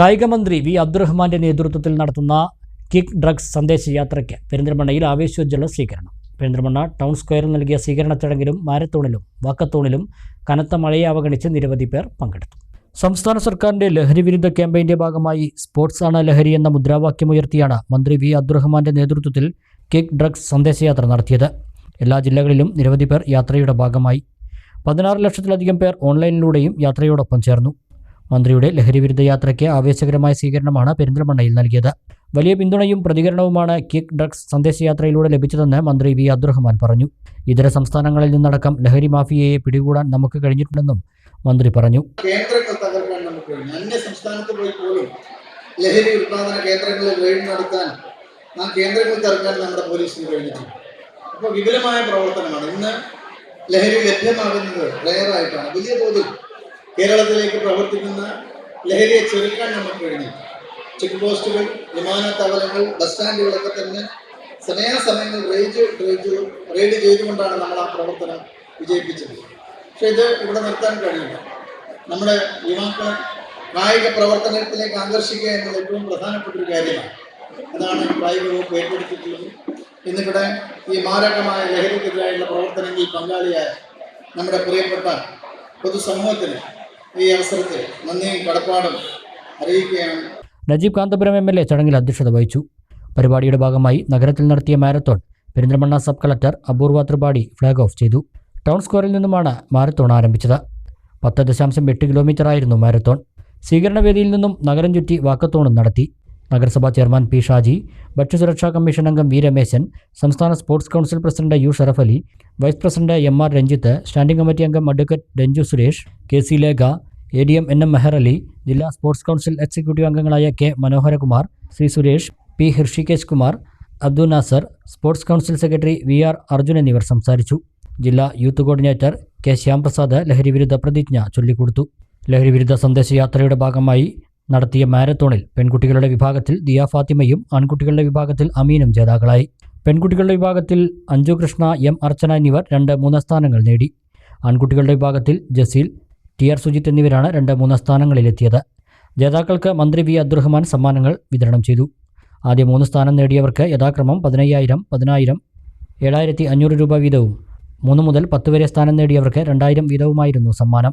കായികമന്ത്രി V. അബ്ദുറഹ്മാന്റെ നേതൃത്വത്തിൽ നടത്തുന്ന kick drugs സന്ദേശയാത്രയ്ക്ക് പെരിന്തൽമണ്ണയിൽ ആവേശോജ്വല സ്വീകരണം. പെരിന്തൽമണ്ണ ടൗൺ സ്ക്വയറിൽ നൽകിയ സ്വീകരണ ചടങ്ങിലും മാരത്തോണിലും വാക്കത്തോണിലും കനത്ത മഴയെ അവഗണിച്ച് നിരവധി പേർ പങ്കെടുത്തു. സംസ്ഥാന സർക്കാരിന്റെ ലഹരി വിരുദ്ധ ക്യാമ്പയിന്റെ ഭാഗമായി സ്പോർട്സ് ആണ് ലഹരി എന്ന മുദ്രാവാക്യമുയർത്തിയാണ് മന്ത്രി വി. അബ്ദുറഹ്മാന്റെ നേതൃത്വത്തിൽ കിക്ക് ഡ്രഗ്സ് സന്ദേശയാത്ര നടത്തിയത്. എല്ലാ ജില്ലകളിലും നിരവധി പേർ യാത്രയുടെ ഭാഗമായി. പതിനാറ് ലക്ഷത്തിലധികം പേർ ഓൺലൈനിലൂടെയും യാത്രയോടൊപ്പം ചേർന്നു. മന്ത്രിയുടെ ലഹരിവിരുദ്ധ യാത്രയ്ക്ക് ആവേശകരമായ സ്വീകരണമാണ് പെരിന്തൽമണ്ണയിൽ നൽകിയത്. വലിയ പിന്തുണയും പ്രതികരണവുമാണ് കിക്ക് ഡ്രഗ്സ് സന്ദേശയാത്രയിലൂടെ ലഭിച്ചതെന്ന് മന്ത്രി വി അബ്ദുറഹ്മാൻ പറഞ്ഞു. ഇതര സംസ്ഥാനങ്ങളിൽ നിന്നടക്കം ലഹരി മാഫിയയെ പിടികൂടാൻ നമുക്ക് കഴിഞ്ഞിട്ടുണ്ടെന്നും മന്ത്രി പറഞ്ഞു. കേന്ദ്ര പോയി ലഹരി ഉൽപാദന കേന്ദ്രങ്ങളിൽ റെയ്ഡ് നടത്താൻ ആ കേന്ദ്രങ്ങൾ തകർക്കാൻ നമ്മുടെ പോലീസിന് കഴിഞ്ഞിട്ടുണ്ട് അപ്പോൾ വിപുലമായ പ്രവർത്തനമാണ്. ഇന്ന് ലഹരി ലഭ്യമാകുന്നത് റെയറായിട്ടാണ്. വലിയ തോതിൽ കേരളത്തിലേക്ക് പ്രവർത്തിക്കുന്ന ലഹരിയെ ചെറുക്കാൻ നമുക്ക് കഴിഞ്ഞു ചെക്ക് പോസ്റ്റുകൾ വിമാനത്താവളങ്ങൾ ബസ് സ്റ്റാൻഡുകളൊക്കെ തന്നെ സമയാസമയങ്ങൾ റേജ് റേജ് റെയ്ഡ് ചെയ്തുകൊണ്ടാണ് നമ്മൾ ആ പ്രവർത്തനം വിജയിപ്പിച്ചത്. പക്ഷെ ഇത് ഇവിടെ നിർത്താൻ കഴിയില്ല. നമ്മുടെ യുവാക്കളെ കായിക പ്രവർത്തനത്തിലേക്ക് ആകർഷിക്കുക എന്നത് ഏറ്റവും പ്രധാനപ്പെട്ട ഒരു കാര്യമാണ്. അതാണ് കായിക വകുപ്പ് ഏറ്റെടുത്തിട്ടുള്ളത്. ഇന്നിവിടെ ഈ മാരകമായ ലഹരിക്കെതിരായുള്ള പ്രവർത്തനങ്ങളിൽ പങ്കാളിയായ നമ്മുടെ പ്രിയപ്പെട്ട പൊതുസമൂഹത്തിന് ഈ അവസരത്തിൽ നന്ദിയും കടപ്പാടും അറിയിക്കുകയാണ്. Najeeb Kanthapuram M L A ചടങ്ങിൽ അധ്യക്ഷത വഹിച്ചു. പരിപാടിയുടെ ഭാഗമായി നഗരത്തിൽ നടത്തിയ marathon Perinthalmanna sub collector Apoorva Tripathi flag off ചെയ്തു. ടൗൺ സ്ക്വയറിൽ നിന്നുമാണ് മാരത്തോൺ ആരംഭിച്ചത്. പത്ത് ദശാംശം എട്ട് കിലോമീറ്ററായിരുന്നു മാരത്തോൺ. സ്വീകരണവേദിയിൽ നിന്നും നഗരം ചുറ്റി വാക്കത്തോണും നടത്തി. നഗരസഭാ ചെയർമാൻ പി ഷാജി ഭക്ഷ്യസുരക്ഷാ കമ്മീഷൻ അംഗം വി രമേശൻ സംസ്ഥാന sports council president U Sharaf Ali vice president M R Ranjith standing committee അംഗം advocate Ranju Suresh K C Lekha A D M N M Meher Ali ജില്ലാ സ്പോർട്സ് കൗൺസിൽ എക്സിക്യൂട്ടീവ് അംഗങ്ങളായ K Manoharakumar C Suresh P Hrishikesh Kumar Abdul Nasar sports council secretary V R Arjun എന്നിവർ സംസാരിച്ചു. ജില്ലാ youth coordinator K Shyamprasad ലഹരി വിരുദ്ധ പ്രതിജ്ഞ ചൊല്ലിക്കൊടുത്തു. ലഹരി വിരുദ്ധ സന്ദേശയാത്രയുടെ ഭാഗമായി നടത്തിയ മാരത്തോണിൽ പെൺകുട്ടികളുടെ വിഭാഗത്തിൽ ദിയ ഫാത്തിമയും ആൺകുട്ടികളുടെ വിഭാഗത്തിൽ അമീനും ജേതാക്കളായി. പെൺകുട്ടികളുടെ വിഭാഗത്തിൽ അഞ്ജു കൃഷ്ണ എം അർച്ചന എന്നിവർ രണ്ട് മൂന്ന് സ്ഥാനങ്ങൾ നേടി. ആൺകുട്ടികളുടെ വിഭാഗത്തിൽ ജസീൽ ടി ആർ സുജിത്ത് എന്നിവരാണ് രണ്ട് മൂന്ന് സ്ഥാനങ്ങളിലെത്തിയത്. ജേതാക്കൾക്ക് മന്ത്രി വി അബ്ദുറഹ്മാൻ സമ്മാനങ്ങൾ വിതരണം ചെയ്തു. ആദ്യ മൂന്ന് സ്ഥാനം നേടിയവർക്ക് യഥാക്രമം പതിനയ്യായിരം പതിനായിരം ഏഴായിരത്തി അഞ്ഞൂറ് രൂപ വീതവും മൂന്ന് മുതൽ പത്ത് വരെ സ്ഥാനം നേടിയവർക്ക് രണ്ടായിരം വീതവുമായിരുന്നു സമ്മാനം.